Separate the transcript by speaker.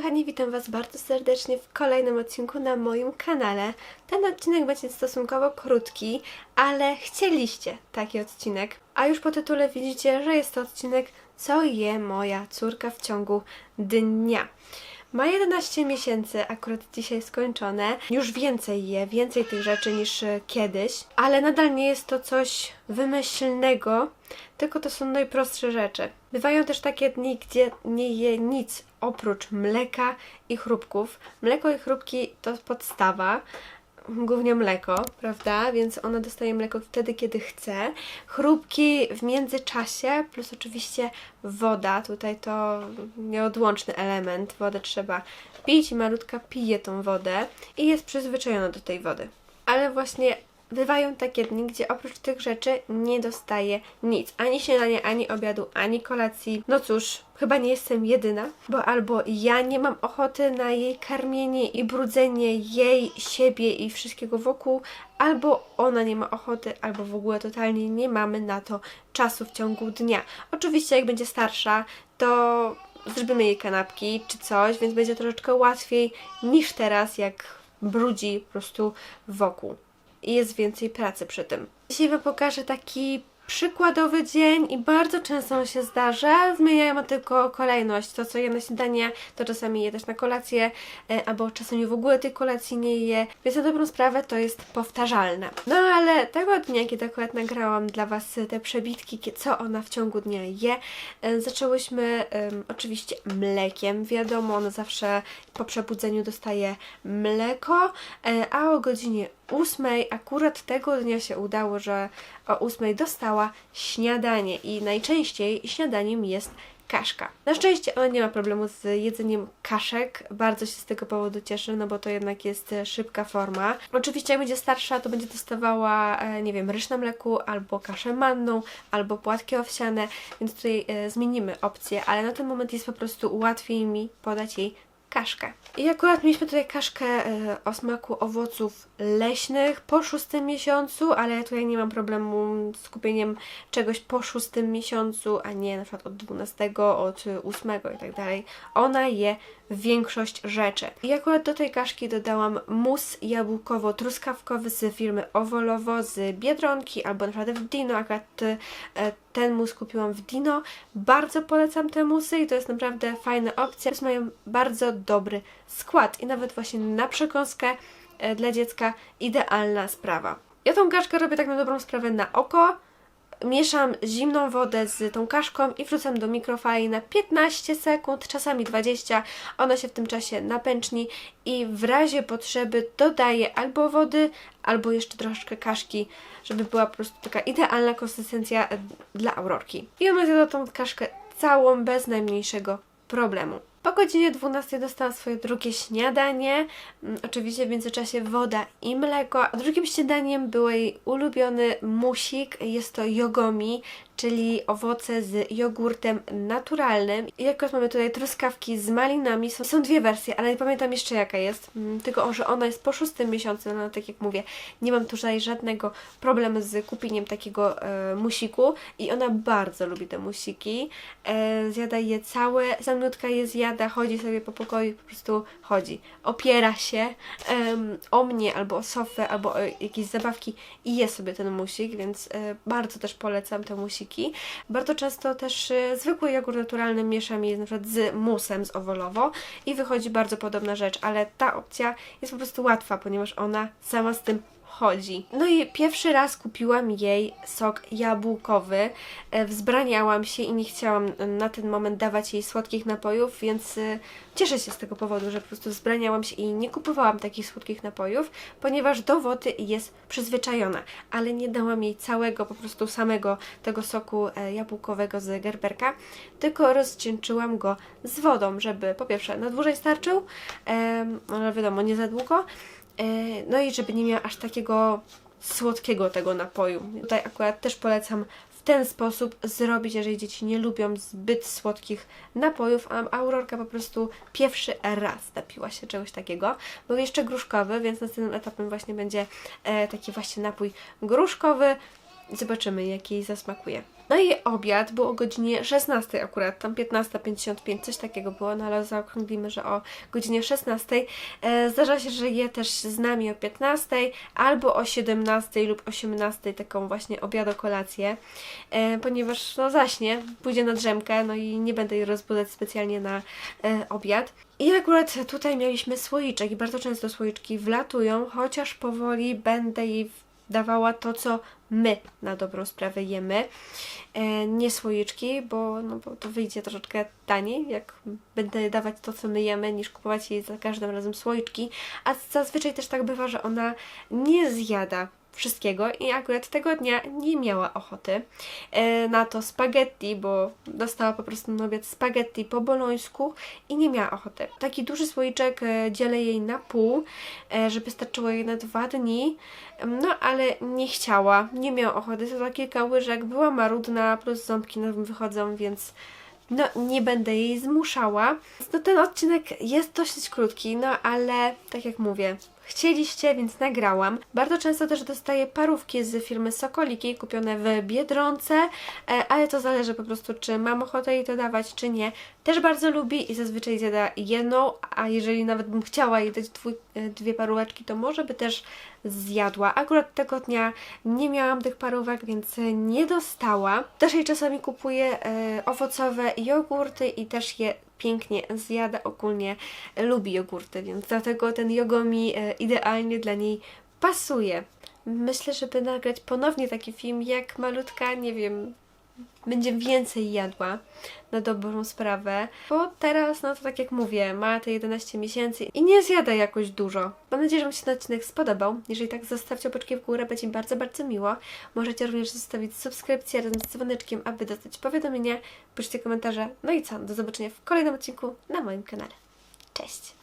Speaker 1: kochani, witam Was bardzo serdecznie w kolejnym odcinku na moim kanale. Ten odcinek będzie stosunkowo krótki, ale chcieliście taki odcinek. A już po tytule widzicie, że jest to odcinek Co je moja córka w ciągu dnia. Ma 11 miesięcy, akurat dzisiaj skończone. Już więcej je, więcej tych rzeczy niż e, kiedyś, ale nadal nie jest to coś wymyślnego, tylko to są najprostsze rzeczy. Bywają też takie dni, gdzie nie je nic oprócz mleka i chrupków. Mleko i chrupki to podstawa, głównie mleko, prawda? Więc ona dostaje mleko wtedy, kiedy chce. Chrupki w międzyczasie, plus oczywiście woda. Tutaj to nieodłączny element. Wodę trzeba pić i malutka pije tą wodę i jest przyzwyczajona do tej wody. Ale właśnie bywają takie dni, gdzie oprócz tych rzeczy nie dostaje nic. Ani śniadania, ani obiadu, ani kolacji. No cóż, chyba nie jestem jedyna, bo albo ja nie mam ochoty na jej karmienie i brudzenie jej, siebie i wszystkiego wokół, albo ona nie ma ochoty, albo w ogóle totalnie nie mamy na to czasu w ciągu dnia. Oczywiście jak będzie starsza, to zrobimy jej kanapki czy coś, więc będzie troszeczkę łatwiej niż teraz, jak brudzi po prostu wokół jest więcej pracy przy tym. Dzisiaj Wam pokażę taki przykładowy dzień i bardzo często on się zdarza. Zmieniają tylko kolejność. To, co je na śniadanie, to czasami je też na kolację, e, albo czasami w ogóle tej kolacji nie je. Więc na dobrą sprawę to jest powtarzalne. No ale tego dnia, kiedy akurat nagrałam dla Was te przebitki, co ona w ciągu dnia je, e, zaczęłyśmy em, oczywiście mlekiem. Wiadomo, ona zawsze po przebudzeniu dostaje mleko, e, a o godzinie ósmej akurat tego dnia się udało, że o ósmej dostała śniadanie i najczęściej śniadaniem jest kaszka. Na szczęście ona nie ma problemu z jedzeniem kaszek, bardzo się z tego powodu cieszę, no bo to jednak jest szybka forma. Oczywiście jak będzie starsza, to będzie dostawała, e, nie wiem, ryż na mleku, albo kaszę manną, albo płatki owsiane, więc tutaj e, zmienimy opcję, ale na ten moment jest po prostu łatwiej mi podać jej kaszkę. I akurat mieliśmy tutaj kaszkę e, o smaku owoców leśnych po szóstym miesiącu, ale ja tutaj nie mam problemu z kupieniem czegoś po szóstym miesiącu, a nie na przykład od 12, od 8 i tak dalej. Ona je większość rzeczy. I akurat do tej kaszki dodałam mus jabłkowo-truskawkowy z firmy Owolowo z Biedronki albo na przykład w Dino. Akurat e, ten mus kupiłam w Dino. Bardzo polecam te musy i to jest naprawdę fajna opcja. Mają bardzo dobry skład i nawet właśnie na przekąskę e, dla dziecka idealna sprawa. Ja tą kaszkę robię tak na dobrą sprawę na oko. Mieszam zimną wodę z tą kaszką i wrzucam do mikrofali na 15 sekund, czasami 20. Ona się w tym czasie napęczni i w razie potrzeby dodaję albo wody, albo jeszcze troszeczkę kaszki, żeby była po prostu taka idealna konsystencja e, dla aurorki. I ona zjada tą kaszkę całą bez najmniejszego problemu. Po godzinie 12 dostałam swoje drugie śniadanie. Mm, Oczywiście w międzyczasie woda i mleko. Drugim śniadaniem był jej ulubiony musik. Jest to jogomi, czyli owoce z jogurtem naturalnym. I jakoś mamy tutaj truskawki z malinami. Są, są dwie wersje, ale nie pamiętam jeszcze jaka jest. Mm, Tylko, że ona jest po szóstym miesiącu. No tak jak mówię, nie mam tutaj żadnego problemu z kupieniem takiego e, musiku. I ona bardzo lubi te musiki. E, zjada je całe, samiutka je zjada, chodzi sobie po pokoju, po prostu chodzi. Opiera się em, o mnie, albo o sofę, albo o jakieś zabawki i je sobie ten musik, więc e, bardzo też polecam te musiki. Bardzo często też e, zwykły jogurt naturalny mieszam je na przykład z musem z owolowo i wychodzi bardzo podobna rzecz, ale ta opcja jest po prostu łatwa, ponieważ ona sama z tym No i pierwszy raz kupiłam jej sok jabłkowy. E, Wzbraniałam się i nie chciałam na ten moment dawać jej słodkich napojów, więc e, cieszę się z tego powodu, że po prostu wzbraniałam się i nie kupowałam takich słodkich napojów, ponieważ do wody jest przyzwyczajona, ale nie dałam jej całego, po prostu samego tego soku e, jabłkowego z gerberka, tylko rozcieńczyłam go z wodą, żeby po pierwsze na dłużej starczył, ale wiadomo, nie za długo, No i żeby nie miała aż takiego słodkiego tego napoju. Tutaj akurat też polecam w ten sposób zrobić, jeżeli dzieci nie lubią zbyt słodkich napojów, a Aurorka po prostu pierwszy raz napiła się czegoś takiego. Był jeszcze gruszkowy, więc następnym etapem właśnie będzie e, taki właśnie napój gruszkowy. Zobaczymy, jaki zasmakuje. No i obiad był o godzinie 16 akurat, tam 15.55, coś takiego było, no ale zaokrąglimy, że o godzinie 16. E, zdarza się, że je też z nami o 15 albo o 17 lub 18 taką właśnie obiado kolację, e, ponieważ no zaśnie, pójdzie na drzemkę, no i nie będę jej rozbudzać specjalnie na e, obiad. I akurat tutaj mieliśmy słoiczek i bardzo często słoiczki wlatują, chociaż powoli będę jej dawała to, co my na dobrą sprawę jemy. E, nie słoiczki, bo, no, bo to wyjdzie troszeczkę taniej, jak będę dawać to, co my jemy, niż kupować jej za każdym razem słoiczki. A zazwyczaj też tak bywa, że ona nie zjada wszystkiego i akurat tego dnia nie miała ochoty e, na to spaghetti, bo dostała po prostu na obiad spaghetti po bolońsku i nie miała ochoty. Taki duży słoiczek e, dzielę jej na pół, e, żeby starczyło jej na dwa dni, no ale nie chciała, nie miała ochoty, to za kilka łyżek, była marudna, plus ząbki nam wychodzą, więc no, nie będę jej zmuszała. No, ten odcinek jest dosyć krótki, no ale tak jak mówię, chcieliście, więc nagrałam. Bardzo często też dostaję parówki z firmy Sokoliki, kupione w Biedronce, e, ale to zależy po prostu, czy mam ochotę jej to dawać, czy nie. Też bardzo lubi i zazwyczaj zjada jedną, a jeżeli nawet bym chciała jej dać dwój, e, dwie paróweczki, to może by też zjadła. Akurat tego dnia nie miałam tych parówek, więc nie dostała. Też jej czasami kupuję e, owocowe jogurty i też je pięknie zjada, ogólnie lubi jogurty, więc dlatego ten jogomi e, idealnie dla niej pasuje. Myślę, żeby nagrać ponownie taki film, jak malutka, nie wiem, będzie więcej jadła na dobrą sprawę, bo teraz, no to tak jak mówię, ma te 11 miesięcy i nie zjada jakoś dużo. Mam nadzieję, że Wam się ten odcinek spodobał. Jeżeli tak, zostawcie opaczki w górę, będzie mi bardzo, bardzo miło. Możecie również zostawić subskrypcję razem z dzwoneczkiem, aby dostać powiadomienia, piszcie komentarze. No i co, do zobaczenia w kolejnym odcinku na moim kanale. Cześć!